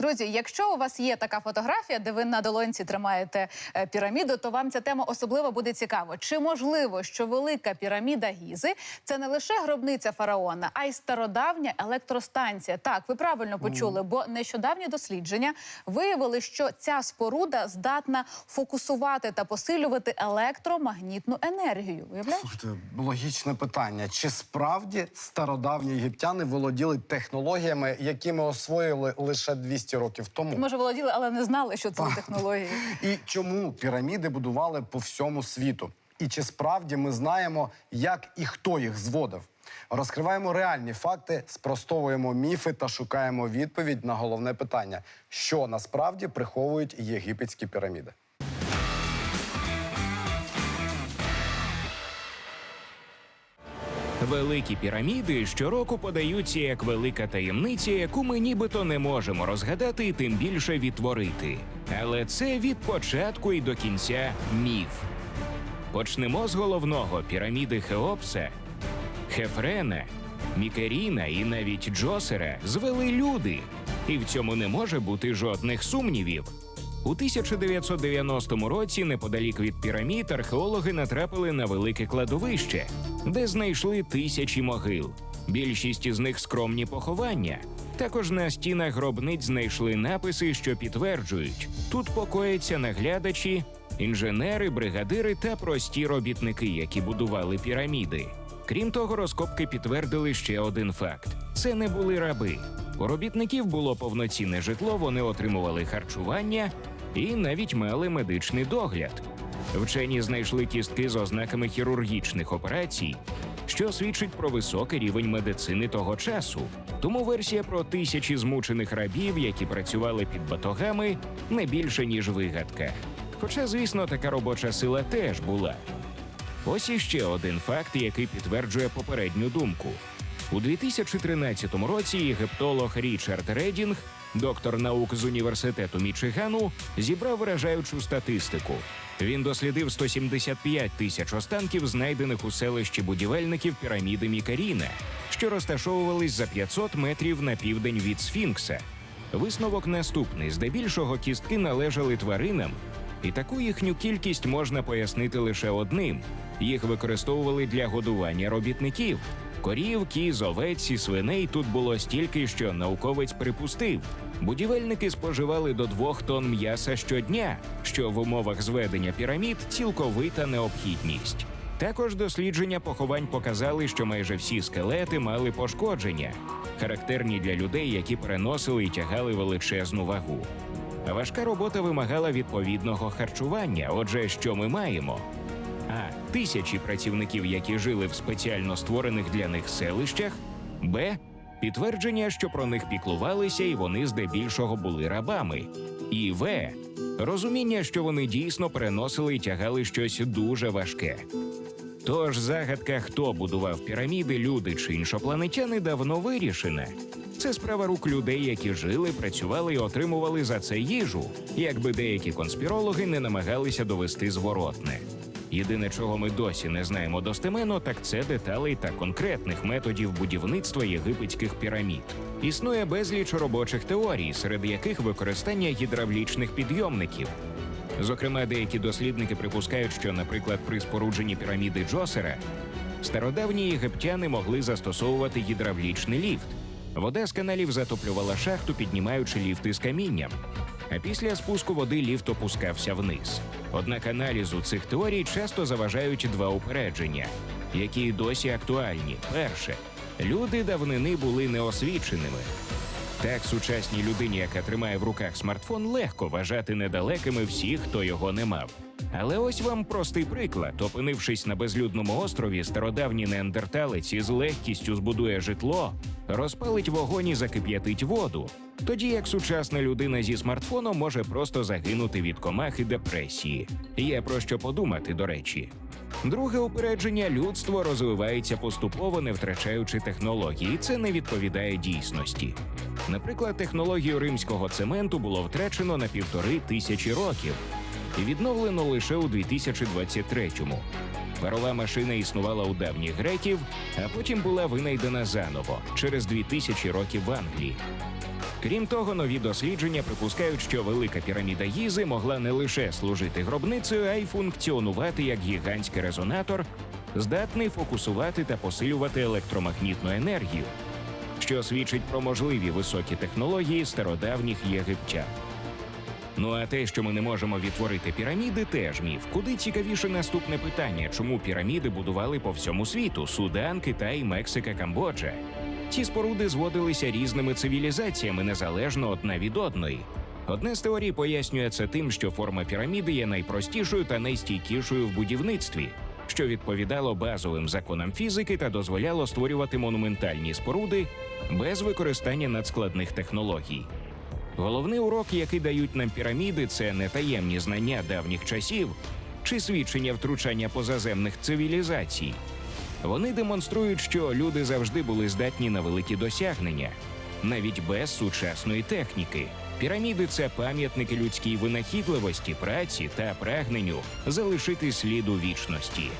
Друзі, якщо у вас є така фотографія, де ви на долонці тримаєте е, піраміду, то вам ця тема особливо буде цікаво. Чи можливо, що велика піраміда Гізи це не лише гробниця фараона, а й стародавня електростанція? Так, ви правильно почули, бо нещодавні дослідження виявили, що ця споруда здатна фокусувати та посилювати електромагнітну енергію. Уявляєш? Слухайте, логічне питання. Чи справді стародавні єгиптяни володіли технологіями, які ми освоїли лише 200 років тому? Може, володіли, але не знали, що це технології. І чому піраміди будували по всьому світу? І чи справді ми знаємо, як і хто їх зводив? Розкриваємо реальні факти, спростовуємо міфи та шукаємо відповідь на головне питання: що насправді приховують єгипетські піраміди? Великі піраміди щороку подаються як велика таємниця, яку ми нібито не можемо розгадати і тим більше відтворити. Але це від початку і до кінця міф. Почнемо з головного піраміди Хеопса, Хефрена, Мікеріна і навіть Джосера звели люди, і в цьому не може бути жодних сумнівів. У 1990 році, неподалік від пірамід, археологи натрапили на велике кладовище, де знайшли тисячі могил. Більшість із них скромні поховання. Також на стінах гробниць знайшли написи, що підтверджують, тут покояться наглядачі, інженери, бригадири та прості робітники, які будували піраміди. Крім того, розкопки підтвердили ще один факт: це не були раби. У робітників було повноцінне житло, вони отримували харчування і навіть мали медичний догляд. Вчені знайшли кістки з ознаками хірургічних операцій, що свідчить про високий рівень медицини того часу. Тому версія про тисячі змучених рабів, які працювали під батогами, не більше ніж вигадка. Хоча, звісно, така робоча сила теж була. Ось іще один факт, який підтверджує попередню думку. У 2013 році єгиптолог Річард Редінг, доктор наук з університету Мічигану, зібрав вражаючу статистику. Він дослідив 175 тисяч останків, знайдених у селищі будівельників піраміди Мікаріна, що розташовувались за 500 метрів на південь від Сфінкса. Висновок наступний: здебільшого кістки належали тваринам, і таку їхню кількість можна пояснити лише одним: їх використовували для годування робітників. Корів, кіз, овець і свиней тут було стільки, що науковець припустив. Будівельники споживали до двох тонн м'яса щодня, що в умовах зведення пірамід цілковита необхідність. Також дослідження поховань показали, що майже всі скелети мали пошкодження, характерні для людей, які переносили і тягали величезну вагу. Важка робота вимагала відповідного харчування. Отже, що ми маємо? Тисячі працівників, які жили в спеціально створених для них селищах. Б. Підтвердження, що про них піклувалися, і вони здебільшого були рабами. І В. Розуміння, що вони дійсно переносили і тягали щось дуже важке. Тож загадка, хто будував піраміди, люди чи іншопланетяни, давно вирішена. Це справа рук людей, які жили, працювали і отримували за це їжу, якби деякі конспірологи не намагалися довести зворотне. Єдине, чого ми досі не знаємо достеменно, так це деталей та конкретних методів будівництва єгипетських пірамід. Існує безліч робочих теорій, серед яких використання гідравлічних підйомників. Зокрема, деякі дослідники припускають, що, наприклад, при спорудженні піраміди Джосера стародавні єгиптяни могли застосовувати гідравлічний ліфт. Вода з каналів затоплювала шахту, піднімаючи ліфти з камінням. А після спуску води ліфт опускався вниз. Однак аналізу цих теорій часто заважають два упередження, які досі актуальні. Перше, люди давнини були неосвіченими. Так, сучасній людині, яка тримає в руках смартфон, легко вважати недалекими всіх, хто його не мав. Але ось вам простий приклад: опинившись на безлюдному острові, стародавній неандерталець із легкістю збудує житло, розпалить вогонь і закип'ятить воду. Тоді як сучасна людина зі смартфоном може просто загинути від комах і депресії. Є про що подумати, до речі. Друге упередження людство розвивається поступово, не втрачаючи технології. Це не відповідає дійсності. Наприклад, технологію римського цементу було втрачено на півтори тисячі років і відновлено лише у 2023-му. Парова машина існувала у давніх греків, а потім була винайдена заново через 2000 років в Англії. Крім того, нові дослідження припускають, що велика піраміда Гізи могла не лише служити гробницею, а й функціонувати як гігантський резонатор, здатний фокусувати та посилювати електромагнітну енергію, що свідчить про можливі високі технології стародавніх єгиптян. Ну а те, що ми не можемо відтворити піраміди, теж міф. Куди цікавіше наступне питання, чому піраміди будували по всьому світу: Судан, Китай, Мексика, Камбоджа. Ці споруди зводилися різними цивілізаціями незалежно одна від одної. Одна з теорій пояснює це тим, що форма піраміди є найпростішою та найстійкішою в будівництві, що відповідало базовим законам фізики та дозволяло створювати монументальні споруди без використання надскладних технологій. Головний урок, який дають нам піраміди, це не таємні знання давніх часів чи свідчення втручання позаземних цивілізацій. Вони демонструють, що люди завжди були здатні на великі досягнення, навіть без сучасної техніки. Піраміди це пам'ятники людській винахідливості, праці та прагненню залишити слід у вічності.